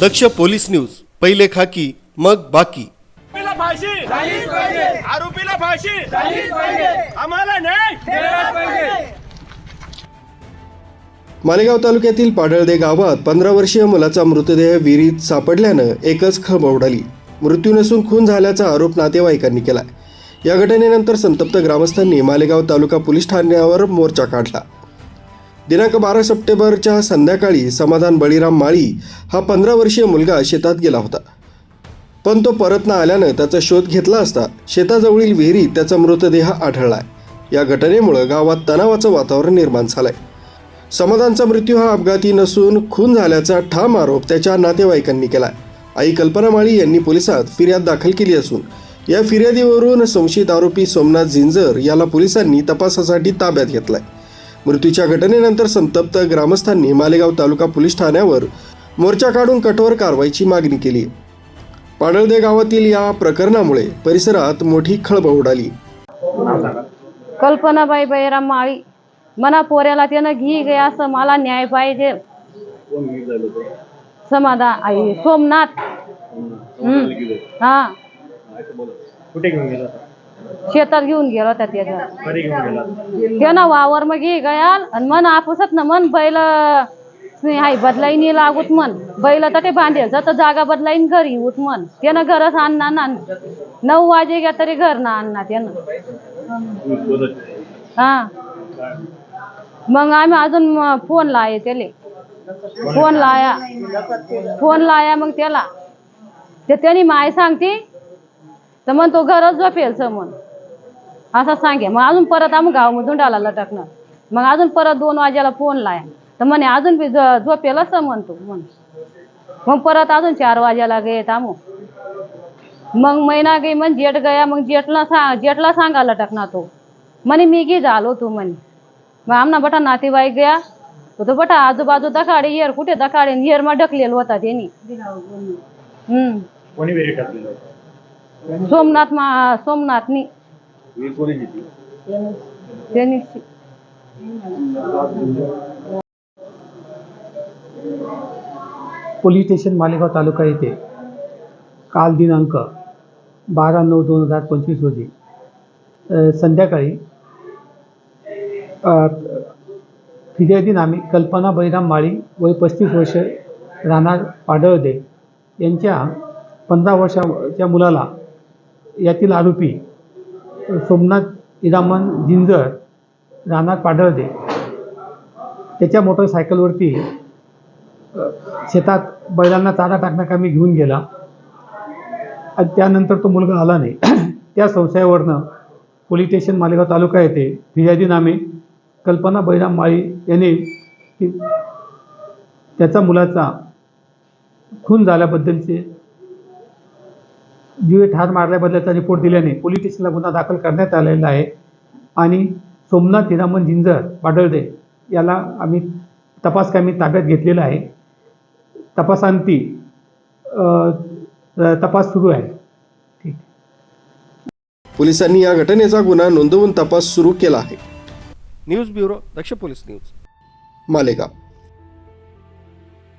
दक्ष police news पहिले खाकी मग बाकी. आरोपीला फाशी. आरोपीला फाशी. आम्हाला नाही मालेगाव तालुक्यातील पाडळदे गावात पंधरा वर्षीय मुलाचा मृतदेह विहिरीत सापडल्यानं एकच खळबळ उडाली. मृत्यू नसून खून झाल्याचा आरोप नातेवाईकांनी केला या घटनेनंतर संतप्त ग्रामस्थांनी मालेगाव तालुका पोलीस ठाण्यावर मोर्चा काढला. दिनांक बारा सप्टेंबरच्या संध्याकाळी समाधान बळीराम माळी हा पंधरा वर्षीय मुलगा शेतात गेला होता. पण तो परत न आल्यानं त्याचा शोध घेतला असता शेताजवळील विहिरीत त्याचा मृतदेह आढळला या घटनेमुळं गावात तणावाचं वातावरण निर्माण झालंय. समाधानचा मृत्यू हा अपघाती नसून खून झाल्याचा ठाम आरोप त्याच्या नातेवाईकांनी केलाय. आई कल्पना माळी यांनी पोलिसात फिर्याद दाखल केली असून या फिर्यादीवरून संशयित आरोपी सोमनाथ जिंजर याला पोलिसांनी तपासासाठी ताब्यात घेतलाय. मृत्यूच्या घटनेनंतर संतप्त ग्रामस्थांनी मालेगाव तालुका पोलीस ठाण्यावर मोर्चा काढून कठोर कारवाईची मागणी केली. पाडळदे गावातील या प्रकरणामुळे परिसरात मोठी खळबळ उडाली. कल्पनाबाई बैराम माळी मना पोऱ्याला त्यानं घी गे असं मला न्याय पाहिजे. समाधान आई सोमनाथ. हम्म. हा. कुठे घेऊन गेला शेतात घेऊन गेला होता त्याचा. घरी घेऊन गेला? त्यानं वावर मग घे गयाल आणि मन आपसत ना मन बैल हाय बदलाईनी लागूत मन. बैल तर ते बांधेल तर जागा बदलाईन घरी उठ मन. त्यानं घरच आणणार ना नऊ वाजे घ्या तरी घर ना आणणार त्यानं. हा. मग आम्ही अजून म- फोन लाये त्याले. फोन लाया. फोन लाया मग त्याला. ते त्याने माय सांगते तर मग तो घरच झोपेल समोर असं सांगे मग अजून परत आम्ही गावामधून डाला लटकणार मग अजून परत दोन वाजेला फोन लाया तर म्हणे अजून बी झोपेल असं म्हणतो म्हण. मग परत अजून चार वाजेला गे तामो मग महिना गे मग जेठ गया मग जेठला सांग जेठला सांगा लटकणार तो. म्हणे मी गी झालो तू म्हणे. मग आमना बटा नातेवाईक गया. तो तो बटा आजूबाजू दखाडे येर कुठे दखाडे येर मा ढकलेल होता त्यांनी हम्म कोणी वेरी टाकलेलं होतं सोमनाथ मा सोमनाथनी. वीर कोणी घेतली? त्यांनी पोलीस स्टेशन मालेगाव तालुका येथे काल दिनांक बारा नऊ दोन हजार पंचवीस रोजी अ, संध्याकाळी अ, फिर्यादी नामे कल्पना बैराम माळी वय पस्तीस वर्ष राहणार पाडळदे यांच्या पंधरा वर्षाच्या मुलाला यातील आरोपी सोमनाथ इरामन जिंजर रानात पाडळदे. त्याच्या मोटरसायकलवरती शेतात बैलांना चारा टाकण्याकामी घेऊन गेला. आणि त्यानंतर तो मुलगा आला नाही. त्या संशयावरनं पोलीस स्टेशन मालेगाव तालुका येथे फिर्यादी नामे कल्पना बैराम माळी याने त्याचा मुलाचा खून झाल्याबद्दलचे जीवे ठार मारल्याबद्दलचा रिपोर्ट दिल्याने पोलीस स्टेशनला गुन्हा दाखल करण्यात आलेला आहे. आणि सोमनाथ हिरामन जिंजर पाडळदे याला आम्ही तपासकामी ताब्यात घेतलेला आहे. तपासांती तपास सुरू आहे. ठीक. पोलिसांनी या घटनेचा गुन्हा नोंदवून तपास सुरू केला आहे. News bureau Daksh police news. Malegaon.